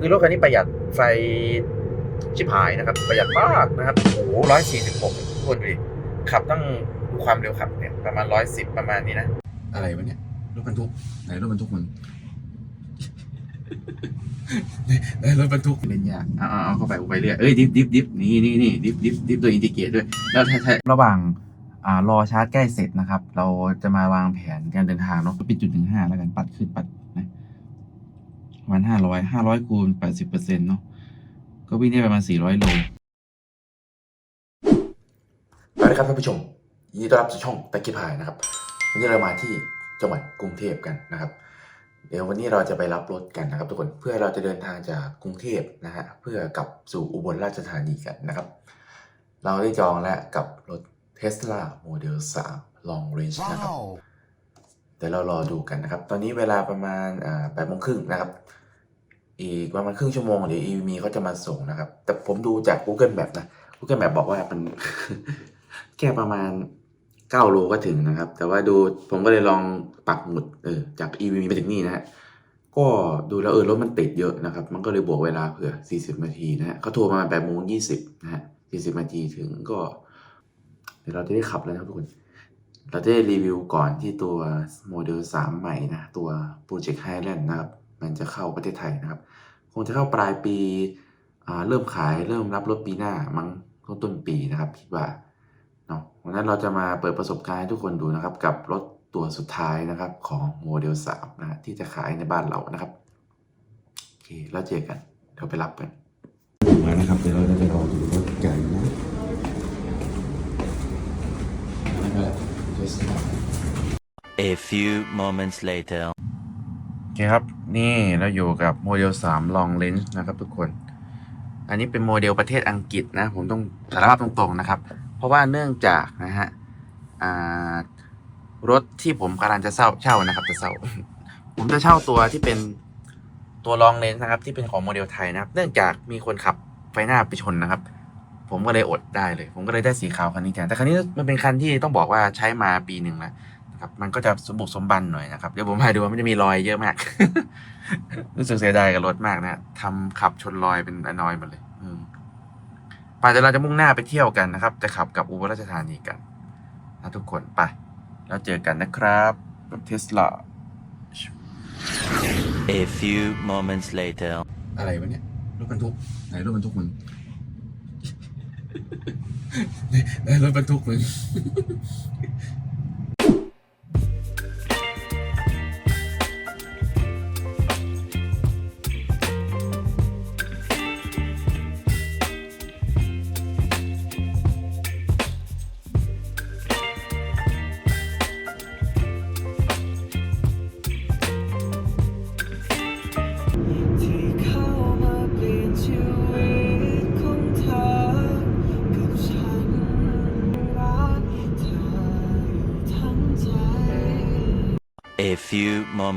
คือรถคันนี้ประหยัดไฟชิบหายนะครับ ประหยัดมากนะครับโอ้โหร้อยสี่สิบหกทุกคนดูดิขับตั้งดูความเร็วขับเนี่ยประมาณร้อยสิบประมาณนี้นะ อะไรวะเนี่ยรถบรรทุกไหนรถบรรทุกมันไหนรถบรรทุกเล่นยากเอาเอาเอาเข้าไปเอาไปเรื่อยเอ้ยดิฟดิฟดิฟนี่นี่นี่ดิฟดิฟดิฟตัวอินทิเกรตด้วยแล้วถ้าถ้าระหว่างอ่ารอชาร์จใกล้เสร็จนะครับ เราจะมาวางแผนการเดินทางเนาะปิดจุดถึงห้าแล้วกันปัดขึ้นปัดนะ ประมาณห้าร้อยห้าร้อยคูณแปดสิบเปอร์เซ็นต์เนาะก็วิ่งได้ประมาณสี่ร้อยโลสวัสดีครับท่านผู้ชมยินดีต้อนรับสู่ช่องตะกี้พายนะครับ วันนี้เรามาที่จังหวัดกรุงเทพกันนะครับ เดี๋ยววันนี้เราจะไปรับรถกันนะครับ ทุกคนเพื่อเราจะเดินทางจากกรุงเทพนะฮะเพื่อกลับสู่อุบลราชธานีกันนะครับ เราได้จองแล้วกับรถ Tesla Model 3 Long Range นะครับเดี๋ยวเรารอดูกันนะครับ ตอนนี้เวลาประมาณอ่าแปดโมงครึ่งนะครับ อีกประมาณครึ่งชั่วโมงเดี๋ยว EVM เขาจะมาส่งนะครับ แต่ผมดูจาก Google Map นะ Google Map บอกว่ามันแค่ประมาณ9โลก็ถึงนะครับ แต่ว่าดูผมก็เลยลองปักหมุดเออจาก EVM ไปถึงนี่นะฮะก็ดูแล้วเออรถมันติดเยอะนะครับ มันก็เลยบวกเวลาเผื่อ 40 นาทีนะฮะเขาโทรมา8โมง20นะฮะ40นาทีถึงก็ เดี๋ยวเราจะได้ขับแล้วนะครับทุกคน เราจะได้รีวิวก่อนที่ตัวโมเดล 3 ใหม่นะ ตัว Project Highland นะครับ มันจะเข้าประเทศไทยนะครับ คงจะเข้าปลายปีอ่าเริ่มขายเริ่มรับรถปีหน้ามั้งต้นต้นปีนะครับคิดว่าเนาะวันนั้นเราจะมาเปิดประสบการณ์ให้ทุกคนดูนะครับ กับรถตัวสุดท้ายนะครับของโมเดล3นะที่จะขายในบ้านเรานะครับโอเคแล้วเจอกันเดี๋ยวไปรับกันมานะครับเดี๋ยวเราจะไปรอดูรถกันนะแล้วก็เทสลา A few moments later. โอเคครับ นี่เราอยู่กับโมเดล 3 Long Range นะครับทุกคน อันนี้เป็นโมเดลประเทศอังกฤษนะ ผมต้องสารภาพตรงๆนะครับ เพราะว่าเนื่องจากนะฮะรถที่ผมกำลังจะเช่าเช่านะครับจะเช่า ผมจะเช่าตัวที่เป็นตัวลองเลนส์นะครับ ที่เป็นของโมเดลไทยนะครับ เนื่องจากมีคนขับไฟหน้าไปชนนะครับ ผมก็เลยอดได้เลย ผมก็เลยได้สีขาวคันนี้แทนแต่คันนี้มันเป็นคันที่ต้องบอกว่าใช้มาปีหนึ่งแล้ว ครับ มันก็จะสมบุกสมบันหน่อยนะครับ เดี๋ยวผมให้ดูว่ามันจะมีรอยเยอะมาก รู้สึกเสียดายกับรถมากนะทำขับชนรอยเป็นอนอยหมดเลย อืมไป่าเดี๋ยวเราจะมุ่งหน้าไปเที่ยวกันนะครับ จะขับกับอุบลราชธานีกันนะทุกคนไปแล้วเจอกันนะครับกับเทสลา A few moments later. อะไรวะเนี่ยรถบรรทุกไหนรถบรรทุกมึงไหนรถบรรทุกมึง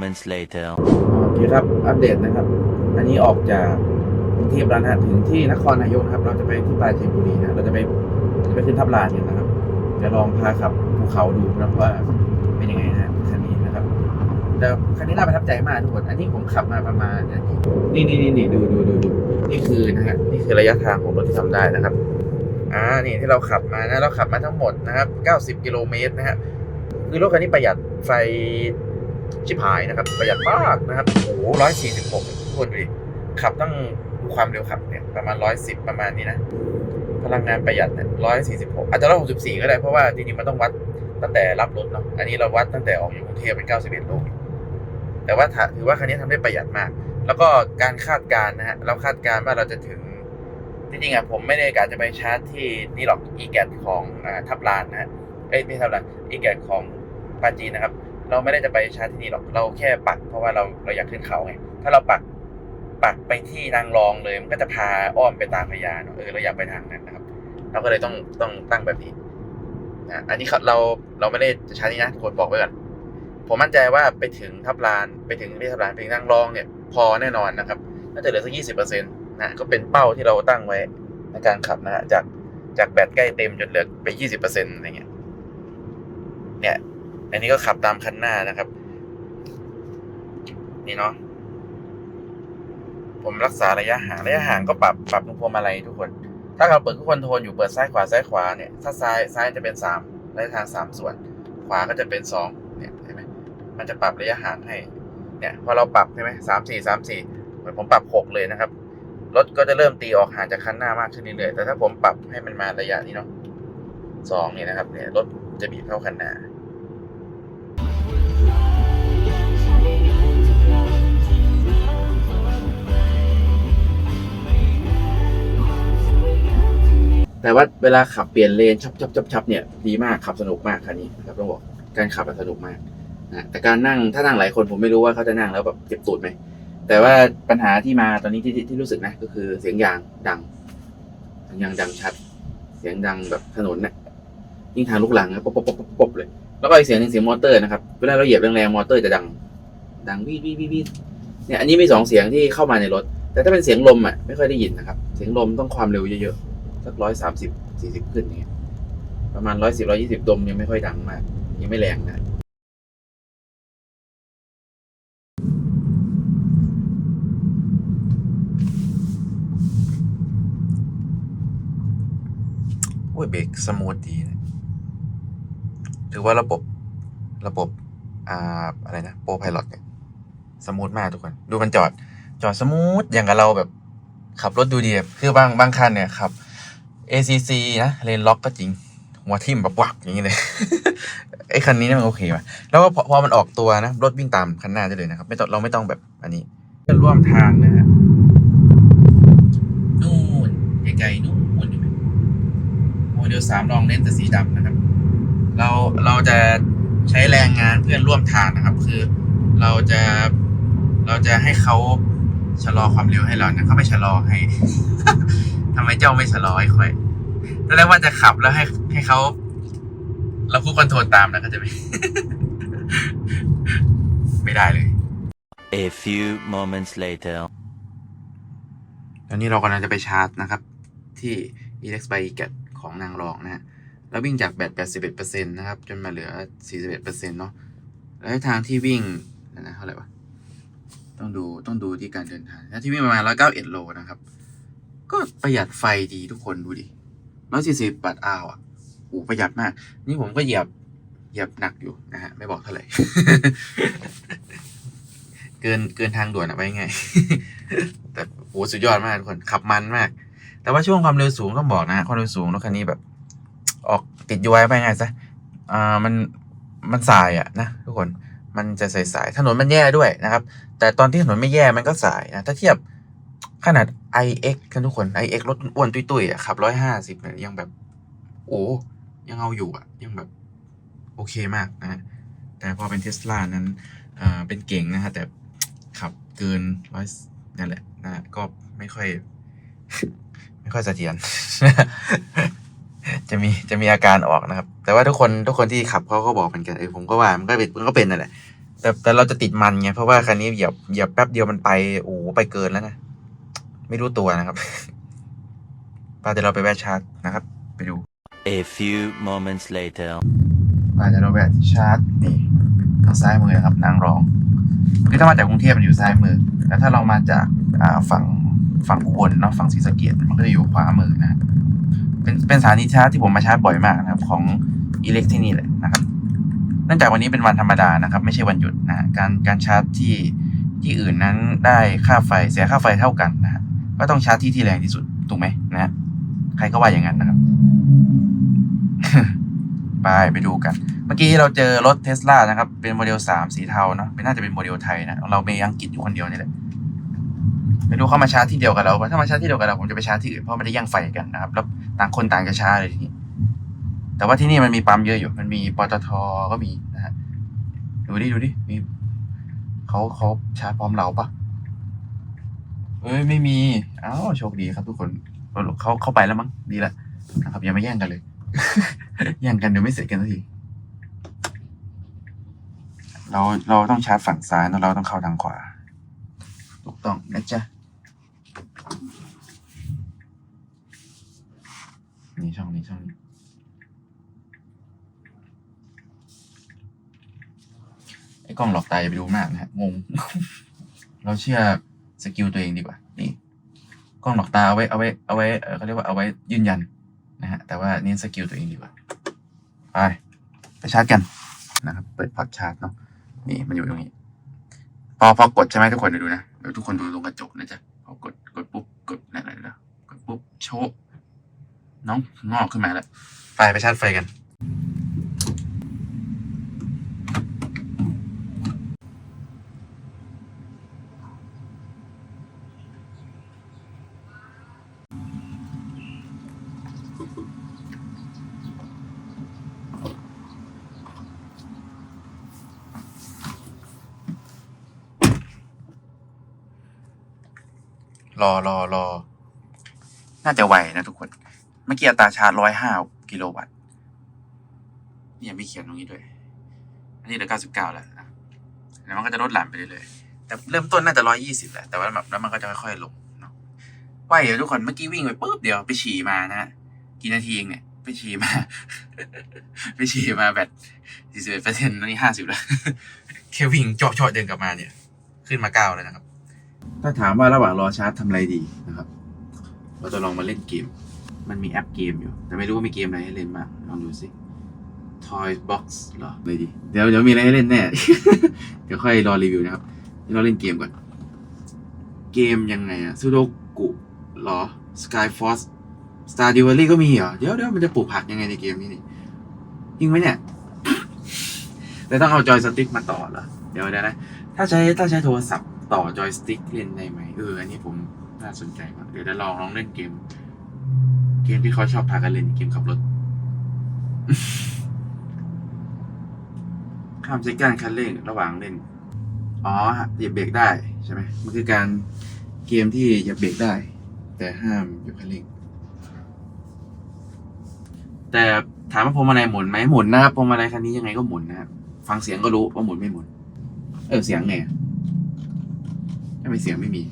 moments later. โอเคครับ อัปเดตนะครับ อันนี้ออกจากกรุงเทพแล้วนะถึงที่นครนายกนะครับ เราจะไปที่ปราจีนบุรีนะเราจะไปจะไปขึ้นทับลานกันนะครับ จะลองพาขับภูเขาดูนะครับว่าเป็นยังไงนะคันนี้นะครับ แต่คันนี้น่าประทับใจมากทุกคน อันนี้ผมขับมาประมาณนี่นี่นี่นี่ดูดูดูดูนี่คือนะฮะนี่คือระยะทางของรถที่ทำได้นะครับอ่านี่ที่เราขับมานะเราขับมาทั้งหมดนะครับ 90 กิโลเมตรนะฮะคือรถคันนี้ประหยัดไฟ ชิบหายนะครับ ประหยัดมากนะครับ โอ้โหร้อยสี่สิบหกทุกคนดูดิขับตั้งดูความเร็วขับเนี่ยประมาณร้อยสิบประมาณนี้นะ พลังงานประหยัดเนี่ยร้อยสี่สิบหกอาจจะร้อยหกสิบสี่ก็ได้เพราะว่าจริงๆมันต้องวัดตั้งแต่รับรถเนาะ อันนี้เราวัดตั้งแต่ออกจากกรุงเทพเป็นเก้าสิบเอ็ดโล แต่ว่าถือว่าคันนี้ทำได้ประหยัดมาก แล้วก็การคาดการณ์นะฮะ เราคาดการณ์ว่าเราจะถึง จริงๆอะผมไม่ได้กะจะไปชาร์จที่นี่หรอก e g a t ของอทับลานนะฮะ เอ้ยไม่ทับลาน e g a t ของปาจีนนะครับ เราไม่ได้จะไปชาร์จที่นี่หรอกเราแค่ปัก เพราะว่าเราเราอยากขึ้นเขาไงถ้าเราปักปักไปที่นางรองเลยมันก็จะพาอ้อมไปตามพญาเนอะเออเราอยากไปทางนั้นนะครับ เราก็เลยต้องต้องตั้งแบบนี้นะอันนี้เขาเราเราไม่ได้จะชาร์จนี่นะทุกคนบอกไว้ก่อนผมมั่นใจว่าไปถึงทับลานไปถึงที่ทับลานไปถึงนางรองเนี่ย พอแน่นอนนะครับน่าจะเหลือสักยี่สิบเปอร์เซ็นต์นะก็เป็นเป้าที่เราตั้งไว้ในการขับนะฮะจากจากแบตใกล้เต็มจนเหลือไปยี่สิบเปอร์เซ็นต์อะไรเงี้ยเนี่ย อันนี้ก็ขับตามคันหน้านะครับ นี่เนาะผมรักษาระยะห่างระยะห่างก็ปรับปรับตรงพวงมาลัยทุกคน ถ้าเราเปิดทุกคนโทนอยู่เปิดซ้ายขวาซ้ายขวาเนี่ยถ้าซ้ายซ้ายจะเป็นสามระยะทางสามส่วน ขวาก็จะเป็นสองเนี่ยเห็นไหมมันจะปรับระยะห่างให้ เนี่ยพอเราปรับใช่ไหมสามสี่สามสี่เหมือนผมปรับหกเลยนะครับรถก็จะเริ่มตีออกห่างจากคันหน้ามากขึ้นเรื่อยๆแต่ถ้าผมปรับให้มันมาระยะนี้เนาะสองเนี่ยนะครับเนี่ยรถจะบีบเข้าคันหน้า แต่ว่าเวลาขับเปลี่ยนเลนชับชับชับชับเนี่ยดีมากขับสนุกมากคันนี้นะครับต้องบอกการขับสนุกมากนะแต่การนั่งถ้านั่งหลายคนผมไม่รู้ว่าเขาจะนั่งแล้วแบบเจ็บตูดไหมแต่ว่าปัญหาที่มาตอนนี้ที่ที่ที่รู้สึกนะก็คือเสียงยางดังเสียงยางดังชัด เสียงดังแบบถนนเนี่ยยิ่งทางลูกหลังนะป๊บป๊บป๊บป๊บป๊บเลย แล้วก็อีกเสียงหนึ่งเสียงมอเตอร์นะครับเวลาเราเหยียบแรงๆมอเตอร์จะดัง ดังวีดวีดวีดวีดเนี่ยอันนี้มีสองเสียงที่เข้ามาในรถ แต่ถ้าเป็นเสียงลมอะไม่ค่อยได้ยินนะครับ เสียงลมต้องความเร็วเยอะๆ สักร้อยสามสิบสี่สิบขึ้นอย่างเงี้ยประมาณร้อยสิบร้อยี่สิบดมยังไม่ค่อยดังมาก ยังไม่แรงนะโอ้ยเบรกสมูทดีนะถือว่าระบบระบบอ่าอะไรนะโปรไพลอตเนี่ยสมูทมากทุกคน ดูมันจอด จอดสมูทอย่างกับเราแบบ ขับรถดูดี คือบางบางคันเนี่ยขับ ACC นะเลนล็อกก็จริงหัวทิ่มแบบวักอย่างนี้เลยไอ้คันนี้เนี่ยมันโอเคว่ะแล้วก็พอพอมันออกตัวนะรถวิ่งตามคันหน้าได้เลยนะครับ ไม่ต้องเราไม่ต้องแบบอันนี้เพื่อนร่วมทางนะฮะนู่นไกลๆนู่นเห็นไหมโมเดลสามลองเน้นแต่สีดำนะครับ เราเราจะใช้แรงงานเพื่อนร่วมทางนะครับ คือเราจะเราจะให้เขาชะลอความเร็วให้เรานะเขาไม่ชะลอให้ ทำไมเจ้าไม่ชะลอให้ค่อยตอนแรกว่าจะขับแล้วให้ให้เขาเราคู่คอนโทรลตามนะก็จะไม่ไม่ได้เลย A few moments later. ตอนนี้เรากำลังจะไปชาร์จนะครับ ที่ Elex by e g a t ของนางรองนะฮะแล้ววิ่งจากแบต81%นะครับ จนมาเหลือ 41%เนาะแล้วทางที่วิ่งนะนะเท่าไหร่วะต้องดูต้องดูที่การเดินทางถ้าที่วิ่งประมาณ191โลนะครับ ก็ประหยัดไฟดีทุกคนดูดิ140บาทอาวอะโอ้ประหยัดมาก นี่ผมก็เหยียบเหยียบหนักอยู่นะฮะ ไม่บอกเท่าไหร่ เกินเกินทางด่วนอะไปไง แต่โหสุดยอดมากทุกคน ขับมันมาก แต่ว่าช่วงความเร็วสูงต้องบอกนะ ความเร็วสูงรถคันนี้แบบ ออกติดยูไว้ไปไงซะอ่ามันมันสายอะนะทุกคน มันจะสายสายถนนมันแย่ด้วยนะครับ แต่ตอนที่ถนนไม่แย่มันก็สายนะ ถ้าเทียบ ขนาด iX กันทุกคน iX รถอ้วนตุ้ยๆอะขับร้อยห้าสิบเนี่ยยังแบบ โอ้ยังเอาอยู่อะ ยังแบบ โอเคมากนะแต่พอเป็นเทสลานั้นอ่าเป็นเก่งนะฮะแต่ขับเกินร้อยนั่นแหละนะก็ไม่ค่อย ไม่ค่อยเสถียรจะมีจะมีอาการออกนะครับ แต่ว่าทุกคนทุกคนที่ขับเขาก็บอกเหมือนกันเออผมก็ว่ามันก็เป็นมันก็เป็นนั่นแหละแต่แต่เราจะติดมันไงเพราะว่าคันนี้เหยียบเหยียบแป๊บเดียวมันไปโอ้ไปเกินแล้วนะ ไม่รู้ตัวนะครับป้าเดี๋ยวเราไปแวะชาร์จนะครับ ไปดู A few moments later. ป้าเดี๋ยวเราแวะที่ชาร์จนี่ทางซ้ายมือนะครับ นางรองคือถ้ามาจากกรุงเทพมันอยู่ซ้ายมือ แต่ถ้าเรามาจากอ่าฝั่งฝั่งอุบลเนาะฝั่งศรีสะเกดมันก็จะอยู่ขวามือนะ เป็นเป็นสถานีชาร์จที่ผมมาชาร์จบ่อยมากนะครับ ของอิเล็กที่นี่แหละนะครับเนื่องจากวันนี้เป็นวันธรรมดานะครับ ไม่ใช่วันหยุดนะฮะการการชาร์จที่ที่อื่นนั้นได้ค่าไฟเสียค่าไฟเท่ากันนะฮะ ก็ต้องชาร์จที่ที่แรงที่สุดถูกไหมนะฮะใครก็ว่าอย่างนั้นนะครับ ไปไปดูกัน เมื่อกี้เราเจอรถเทสลานะครับ เป็นโมเดลสามสีเทาเนาะเป็นน่าจะเป็นโมเดลไทยนะเราเมย์อังกฤษอยู่คนเดียวนี่แหละไม่รู้เข้ามาชาร์จที่เดียวกับเราปะถ้ามาชาร์จที่เดียวกับเราผมจะไปชาร์จที่อื่นเพราะไม่ได้แย่งไฟกันนะครับแล้วต่างคนต่างจะชาร์จเลยทีนี้แต่ว่าที่นี่มันมีปั๊มเยอะอยู่ มันมีปตทก็มีนะฮะดูดิดูดิมีเขาเขาชาร์จพร้อมเราปะ เอ้ยไม่มีอ้าวโชคดีครับทุกคนเขาเข้าไปแล้วมั้งดีแล้วนะครับอย่ามาแย่งกันเลย แย่งกันเดี๋ยวไม่เสร็จกันสักทีเราเราต้องชาร์จฝั่งซ้ายแล้วเราต้องเข้าทางขวาถูกต้องนะจ๊ะนี่ช่องนี้ช่องนี้ไอ้กล้องหลอกตาอย่าไปดูมากนะฮะงง เราเชื่อ สกิลตัวเองดีกว่าเกล้องหลอกตาเอาไว้เอาไว้เอาไว้เขาเรียกว่าเอาไว้ยืนยันนะฮะ แต่ว่าเน้นสกิลตัวเองดีกว่า ไป ไปชาร์จกันนะครับ เปิดพอร์ตชาร์จเนาะ นี่มันอยู่ตรงนี้ พอพอกดใช่ไหมทุกคนดูดูนะเดี๋ยวทุกคนดูตรงกระจกนะจ๊ะ พอกดกดปุ๊บกดนั่นอะไรนะกดปุ๊บโชว์น้องงอกขึ้นมาแล้ว ไปไปชาร์จไฟกัน รอรอรอ น่าจะไวนะทุกคน เมื่อกี้อัตราชาร์จร้อยห้ากิโลวัตต์นี่ยังไม่เขียนตรงนี้ด้วย อันนี้เหลือเก้าสิบเก้าแล้วนะแล้วมันก็จะลดหลั่นไปเรื่อยๆแต่เริ่มต้นน่าจะร้อยยี่สิบแหละ แต่ว่าแบบแล้วมันก็จะค่อยๆลงเนาะไหวเดี๋ยวทุกคนเมื่อกี้วิ่งไปปุ๊บเดียวไปฉี่มานะฮะกี่นาทีเองเนี่ยไปฉี่มา ไปฉี่มาแบตสี่สิบเอ็ดเปอร์เซ็นต์นนี้ห้าสิบแล้วแค่วิ่งจอดๆเดินกลับมาเนี่ย ขึ้นมาเก้าแล้วนะครับ ถ้าถามว่าระหว่างรอชาร์จทำอะไรดีนะครับ เราจะลองมาเล่นเกม มันมีแอปเกมอยู่ แต่ไม่รู้ว่ามีเกมอะไรให้เล่นบ้างลองดูสิ Toy Box เหรอเลยดี เดี๋ยวเดี๋ยวมีอะไรให้เล่นแน่ เดี๋ยวค่อยรอรีวิวนะครับเดี๋ยวเราเล่นเกมก่อน เกมยังไงอะซูโดกุหรอ Sky Force Star d e v a l y ก็มีเหรอ เดี๋ยวเดี๋ยวมันจะปลูกผักยังไงในเกมนี้นี่จริงไหมเนี่ย แต่ต้องเอาจอยสติ๊กมาต่อเหรอ เดี๋ยวเดี๋ยวนะ ถ้าใช้ถ้าใช้โทรศัพท์ ต่อจอยสติ๊กเล่นได้ไหมเอออันนี้ผมน่าสนใจมากเดี๋ยวจะลองลองเล่นเกม เกมที่เขาชอบพากันเล่นเกมขับรถข้ามใช้การคันเร่งระหว่างเล่น อ๋อเหยียบเบรกได้ใช่ไหมมันคือการเกมที่เหยียบเบรกได้ แต่ห้ามเหยียบคันเร่งแต่ถามว่าพวงมาลัยหมุนไหมหมุนนะครับพวงมาลัยคันนี้ยังไงก็หมุนนะครับฟังเสียงก็รู้ว่าหมุนไม่หมุน เออเสียงไง ไมเสียงไม่มี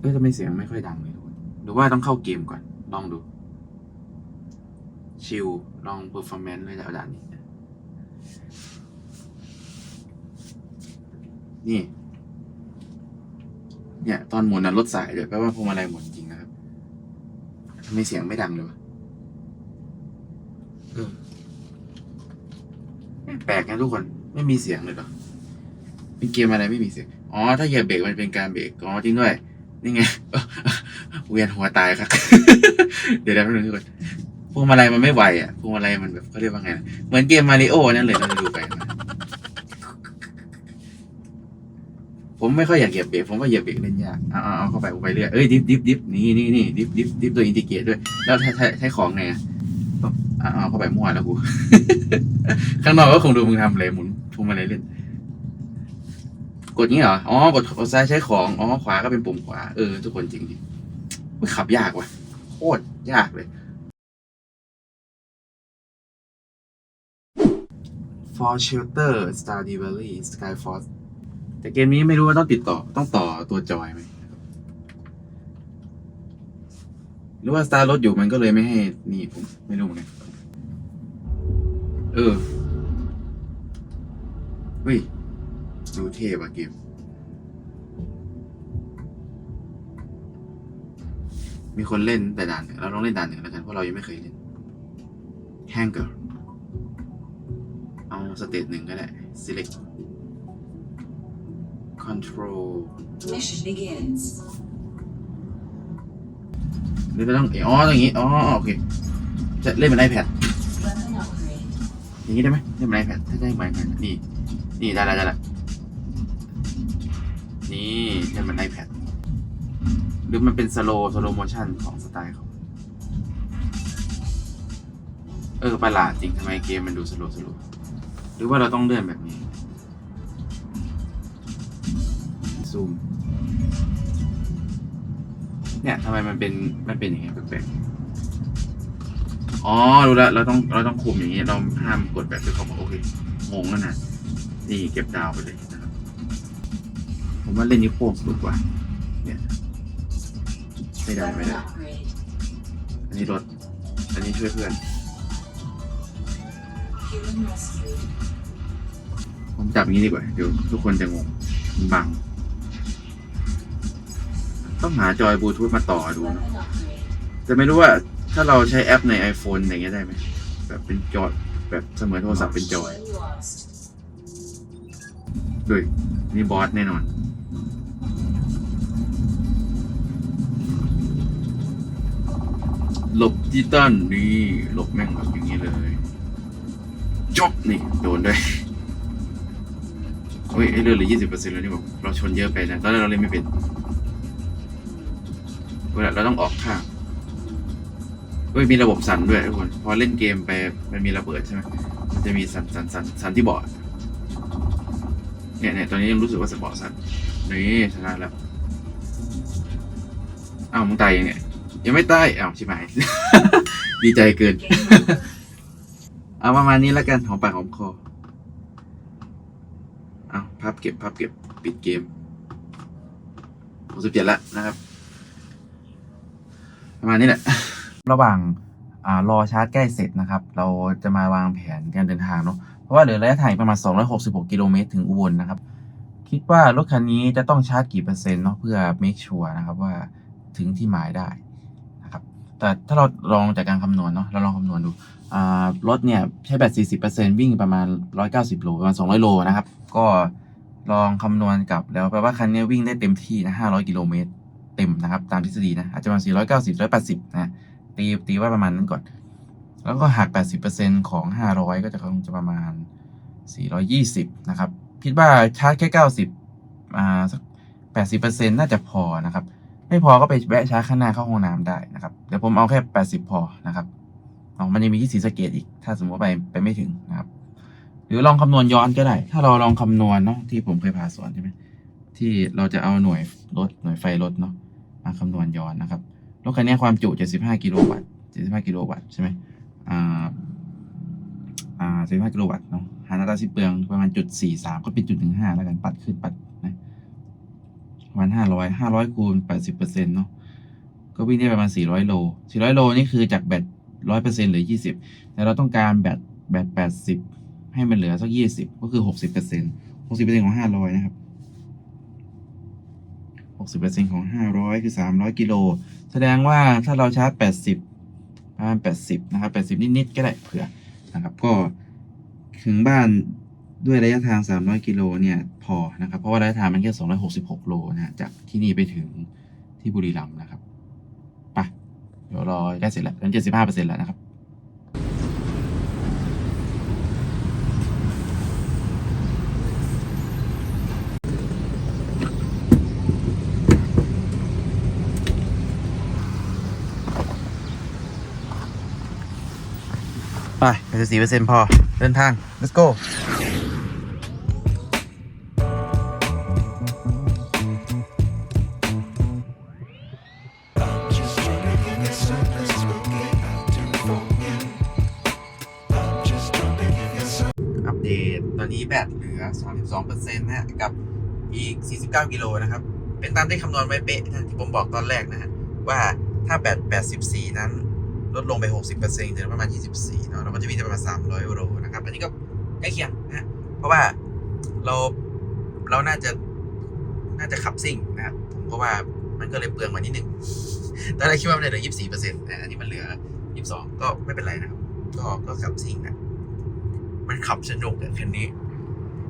เออทำไมเสียงไม่ค่อยดังเลยทุกคนหรือว่าต้องเข้าเกมก่อน ลองดู ชิล ลองเ e อร์ฟอร์แมนซ์เลยจากด่านนี้ นี่ เนี่ย ตอนหมุนน่ะลดสายเลยแปลว่าพวงมาลัยหมุนจริงนะครับทำไมเสียงไม่ดังเลยวะแปลกนะทุกคน ไม่มีเสียงเลยเหรอเป็นเกมอะไรไม่มีเสียง อ๋อ ถ้าเหยียบเบรกมันเป็นการเบรกอ๋อจริงด้วย นี่ไงเวียนหัวตายครับเดี๋ยวเดี๋ยวแป๊บนึงทุกคนพวงมาลัยมันไม่ไหวอะพวงมาลัยมันแบบเขาเรียกว่าไง เหมือนเกมมาริโอนั่นเลยเราดูไปผมไม่ค่อยอยากเหยียบเบรกผมว่าเหยียบเบรกเล่นยากเอาเอาเข้าไปไปเรื่อยเอ้ยดิฟดิฟดิฟนี่นี่นี่ดิฟดิฟดิฟตัวอินทิเกรตด้วย แล้วใช้ใช้ใช้ของไงเอาเอาเข้าไปมั่วแล้วกูข้างนอกก็คงดูมึงทำอะไรหมุนพวงมาลัยเล่น กดงี้เหรอ อ๋อกดซ้ายใช้ของ อ๋อ ขวาก็เป็นปุ่มขวา เออ ทุกคนจริงดิมันขับยากว่ะ โคตรยากเลย For Shelter Star d e v a l l y Sky Force แต่เกมนี้ไม่รู้ว่าต้องติดต่อ ต้องต่อตัวจอยไหม หรือว่า Star รถอยู่มันก็เลยไม่ให้ นี่ผมไม่รู้เหมือนกันเออเฮ้ย ดูเทพอะเกม มีคนเล่นแต่ด่านหนึ่งเราลองเล่นด่านหนึ่งแล้วกันเพราะเรายังไม่เคยเล่น Hanger เอาสเตจหนึ่งก็ได้ select control Mission begins. หรือจะต้องอ๋อตรงนี้อ๋อโอเคจะเล่นเป็น iPad Weapon upgrade. อย่างนี้ได้ไหมเล่นเป็น iPad ถ้าได้เหมือนกันนี่ นี่ได้แล้วได้แล้ว นี่เล่นเป็น iPad หรือมันเป็นสโลสโลโมชั่นของสไตล์เขาเออประหลาดจริงทำไมเกมมันดูสโลสโลหรือว่าเราต้องเลื่อนแบบนี้ ซูม เนี่ยทำไมมันเป็นมันเป็นอย่างเงี้ยแปลกๆอ๋อรู้แล้วเราต้องเราต้องคุมอย่างเงี้ยเราห้ามกดแบบที่เขาบอกโอเคงงแล้วนะนี่เก็บดาวไปเลย ผมว่าเล่นนิ้วโป้งสนุกกว่า เนี่ย ไม่ได้ไม่ได้ อันนี้รถ อันนี้ช่วยเพื่อน ผมจับอย่างนี้ดีกว่า เดี๋ยวทุกคนจะงงมันบัง ต้องหาจอยบลูทูธมาต่อดูนะแต่ไม่รู้ว่าถ้าเราใช้แอปใน iPhone อย่างเงี้ยได้ไหม แบบเป็นจอย แบบเสมือนโทรศัพท์เป็นจอยด้วยนี่บอสแน่นอน หลบดิจิตอลนี่หลบแม่งแบบอย่างนี้เลยจบนี่โดนด้วยเฮ้ยไอ้เรืองเหลือยี่สิบเปอร์เซ็นต์แล้วนี่บอกเราชนเยอะไปนะตอนแรกเราเล่นไม่เป็นเวลาเราต้องออกข้างเฮ้ยมีระบบสั่นด้วยทุกคนพอเล่นเกมไปมันมีระเบิดใช่ไหมมันจะมีสั่นสั่นสั่นสั่นที่เบาะเนี่ยเนี่ยตอนนี้ยังรู้สึกว่าสปอร์ตสั่นนี่ชนะแล้วอ้าวมึงตายยังไงยั งไม่ตายอ้าวชิบหาย ดีใจเกิน Game over. เอาประมาณนี้แล้วกันหอมปากหอมคอ เอาพับเก็บพับเก็บปิดเกมหกสิบเจ็ดแล้วนะครับ ประมาณนี้แหละ ระหว่างอ่ารอชาร์จใกล้เสร็จนะครับ เราจะมาวางแผนการเดินทางเนาะ เพราะว่าเหลือระยะทางอีกประมาณ 266 กิโลเมตรถึงอุบลนะครับ คิดว่ารถคันนี้จะต้องชาร์จกี่เปอร์เซ็นต์เนาะเพื่อ make sure นะครับว่าถึงที่หมายได้นะครับ แต่ถ้าเราลองจากการคำนวณเนาะเราลองคำนวณดูรถเนี่ยใช้แบต 40%วิ่งประมาณ 190 โล ประมาณ 200 โลนะครับ ก็ลองคำนวณกลับแล้วแปลว่าคันนี้วิ่งได้เต็มที่นะ 500 กิโลเมตรเต็มนะครับ ตามทฤษฎีนะ อาจจะประมาณ 490 180 นะ ตีตีว่าประมาณนั้นก่อน แล้วก็หัก 80%ของ 500 ก็จะคงจะประมาณ 420 นะครับ คิดว่าชาร์จแค่ 90 อ่าสัก 80%น่าจะพอนะครับ ไม่พอก็ไปแวะชาร์จข้างหน้าเข้าห้องน้ำได้นะครับเดี๋ยวผมเอาแค่ 80 พอนะครับอ๋อมันยังมีที่สีสเกตอีก ถ้าสมมติว่าไปไปไม่ถึงนะครับ หรือลองคำนวณย้อนก็ได้ ถ้าเราลองคำนวณเนาะที่ผมเคยพาสอนใช่ไหมที่เราจะเอาหน่วยรถหน่วยไฟรถเนาะมาคำนวณย้อนนะครับรถคันนี้ความจุ 75 กิโลวัตต์75 กิโลวัตต์ใช่ไหมอ่าอ่า75 กิโลวัตต์เนาะหารอัตราสิ้นเปลืองประมาณจุด43ก็เป็นจุด15แล้วกันปัดขึ้นปัด ประมาณห้าร้อยห้าร้อยคูณแปดสิบเปอร์เซ็นต์เนาะก็วิ่งได้ประมาณสี่ร้อยโลสี่ร้อยโลนี่คือจากแบตร้อยเปอร์เซ็นต์หรือยี่สิบแต่เราต้องการแบตแบตแปดสิบให้มันเหลือสักยี่สิบก็คือหกสิบเปอร์เซ็นต์หกสิบเปอร์เซ็นต์ของห้าร้อยนะครับหกสิบเปอร์เซ็นต์ของห้าร้อยคือสามร้อยกิโลแสดงว่าถ้าเราชาร์จแปดสิบประมาณแปดสิบนะครับแปดสิบนิดๆก็ได้เผื่อนะครับก็ถึงบ้าน ด้วยระยะทาง 300 กิโลเนี่ยพอนะครับ เพราะว่าระยะทางมันแค่ 266 โลนะฮะจากที่นี่ไปถึงที่บุรีรัมย์นะครับไปเดี๋ยวรอใกล้เสร็จแล้วนเจ็ดสิบห้าเปอร์เซ็นต์แล้วนะครับ ไปไปสี่เปอร์เซ็นต์พอ เดินทาง let's go 32%นะฮะกับอีก 49 กิโลนะครับ เป็นตามที่คำนวณไว้เป๊ะนะที่ผมบอกตอนแรกนะฮะว่าถ้าแบต84 นั้น ลดลงไป 60%เหลือประมาณ 24เนาะเราก็จะวิ่งได้ประมาณ 300โลนะครับอันนี้ก็ใกล้เคียงนะฮะเพราะว่าเราเราน่าจะน่าจะขับซิ่งนะครับเพราะว่ามันก็เลยเปลืองมานิดนึงตอนแรกคิดว่ามันเหลือ 24%แต่อันนี้มันเหลือ 22 ก็ไม่เป็นไรนะครับ ก็ก็ขับซิ่งนะมันขับสนุกอะคันนี้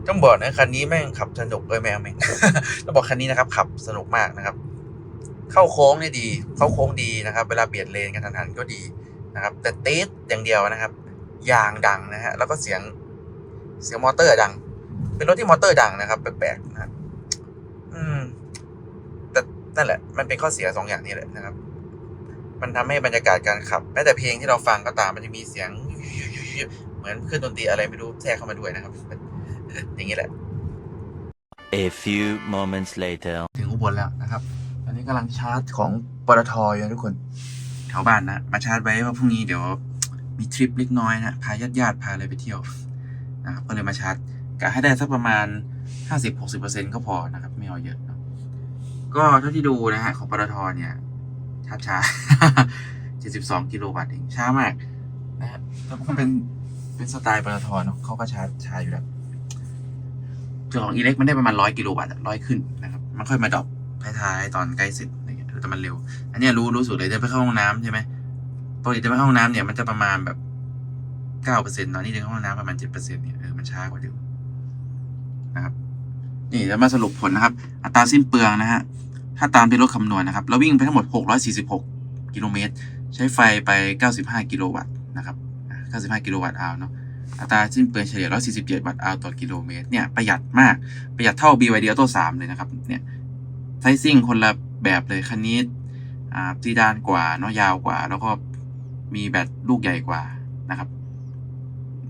ต้องบอกนะคันนี้แม่งขับสนุกเลยแม่งแม่งต้องบอกคันนี้นะครับ ขับสนุกมากนะครับ เข้าโค้งเนี่ยดี เข้าโค้งดีนะครับ เวลาเบียดเลนกันทันๆก็ดีนะครับ แต่เต๊ดอย่างเดียวนะครับยางดังนะฮะแล้วก็เสียงเสียงมอเตอร์ดัง เป็นรถที่มอเตอร์ดังนะครับแปลกๆนะครับอืม แต่นั่นแหละ มันเป็นข้อเสียสองอย่างนี้แหละนะครับ มันทำให้บรรยากาศการขับแม้แต่เพลงที่เราฟังก็ตามมันจะมีเสียงเหมือนเครื่องดนตรีอะไรไม่รู้แทรกเข้ามาด้วยนะครับ อย่างนี้แหละ A few moments later. ถึงอุบลแล้วนะครับตอนนี้กำลังชาร์จของปตทอยู่นะทุกคนแถวบ้านนะ มาชาร์จไว้ว่าพรุ่งนี้เดี๋ยวมีทริปเล็กน้อยนะ พาญาติญาติๆพาอะไรไปเที่ยวนะครับก็เลยมาชาร์จกะให้ได้สักประมาณ 50-60%ก็พอนะครับ ไม่เอาเยอะเนอะก็เท่าที่ดูนะฮะของปตทเนี่ยชาร์จช้า72 กิโลวัตต์เองช้ามากนะฮะแต่มันเป็นเป็นสไตล์ปตทเนาะเขาก็ชาร์จช้าอยู่แล้วส่วน ของอีเล็กมันได้ประมาณร้อยกิโลวัตต์ร้อยขึ้นนะครับมันค่อยมาดรอปท้ายๆตอนใกล้เสร็จอะไรเงี้ยแต่มันเร็ว อันนี้รู้รู้สุดเลยเดินไปเข้าห้องน้ำใช่ไหมปกติเดินไปเข้าห้องน้ำเนี่ยมันจะประมาณแบบเก้าเปอร์เซ็นต์ตอนนี้เดินเข้าห้องน้ำประมาณเจ็ดเปอร์เซ็นต์เนี่ยเออมันช้ากว่าเดิมนะครับนี่แล้วมาสรุปผลนะครับ อัตราสิ้นเปลืองนะฮะถ้าตามที่รถคำนวณนะครับ เราวิ่งไปทั้งหมด 646 กิโลเมตร ใช้ไฟไป 95 กิโลวัตต์นะครับอ่า95 กิโลวัตต์อาวเนาะ อัตราสิ้นเปลืองเฉลี่ย 147 วัตต์อาต่อกิโลเมตรเนี่ยประหยัดมากประหยัดเท่า BYD Auto 3 เลยนะครับเนี่ยไซซิ่งคนละแบบเลยคันนี้อ่าซีดานกว่าเนาะยาวกว่า แล้วก็มีแบตลูกใหญ่กว่านะครับ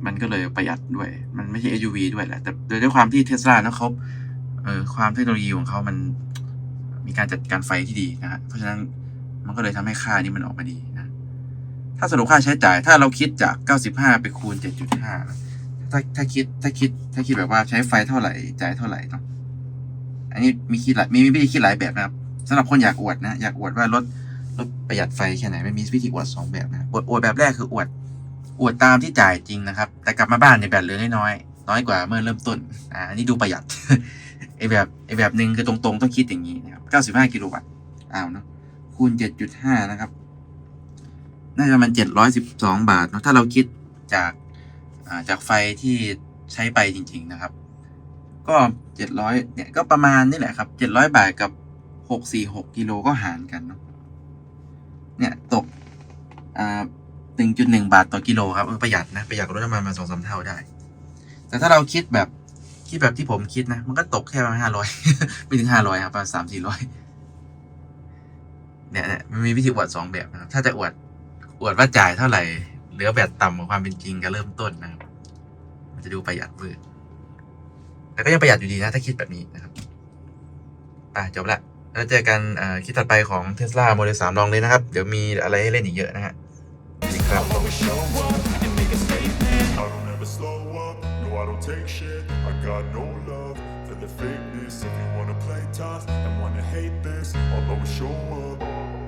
มันก็เลยประหยัดด้วย มันไม่ใช่ SUV ด้วยแหละแต่โดยด้วยความที่เทสลาเนาะเขาเออความเทคโนโลยีของเขามันมีการจัดการไฟที่ดีนะฮะเพราะฉะนั้นมันก็เลยทำให้ค่านี้มันออกมาดี ถ้าสรุปค่าใช้จ่าย ถ้าเราคิดจาก 95 ไปคูณ 7.5 ถ้าถ้าคิดถ้าคิดถ้าคิดแบบว่าใช้ไฟเท่าไหร่จ่ายเท่าไหร่เนาะอันนี้มีคิดหลายมีมีวิธีคิดหลายแบบนะครับสำหรับคนอยากอวดนะอยากอวดว่ารถรถประหยัดไฟแค่ไหนไม่มีวิธีอวดสองแบบนะอวดอวดแบบแรกคืออวดอวดตามที่จ่ายจริงนะครับ แต่กลับมาบ้านเนี่ยแบตเหลือน้อยน้อยกว่าเมื่อเริ่มต้นอ่าอันนี้ดูประหยัดไอแบบไอแบบหนึ่งคือตรงๆ ต้องคิดอย่างนี้นะครับ 95 กิโลวัตต์อ้าวเนาะคูณ 7.5 นะครับ น่าจะประมัน712บาทเนาะถ้าเราคิดจากาจากไฟที่ใช้ไปจริง ๆนะครับ ก็700เนี่ยก็ประมาณนี่แหละครับ700บาทกับ646กิโลก็หารกันเนาะเนี่ยตกอ่า1.1บาทต่อกิโลครับประหยัดนะประหยัดรถน้ำมันมาสองสามเท่าได้ แต่ถ้าเราคิดแบบคิดแบบที่ผมคิดนะ มันก็ตกแค่ประมาณห้าร้อยไม่ถึงห้าร้อยครับประมาณสามสี่ร้อยเนี่ยเนี่ยมันมีวิธีอวดสองแบบนะครับถ้าจะอวด อวดว่าจ่ายเท่าไหร่ เหลือแบบต่ำกว่าความเป็นจริงก็เริ่มต้นนะครับ มันจะดูประหยัดเวอร์แต่ก็ยังประหยัดอยู่ดีนะ ถ้าคิดแบบนี้นะครับอะจบละแล้วเจอกันคลิปถัดไปของ Tesla Model 3ลองเลยนะครับ เดี๋ยวมีอะไรให้เล่นอีกเยอะนะฮะสวัสดีครับ the fakeness If you wanna play tough and wanna hate this, I'll always show up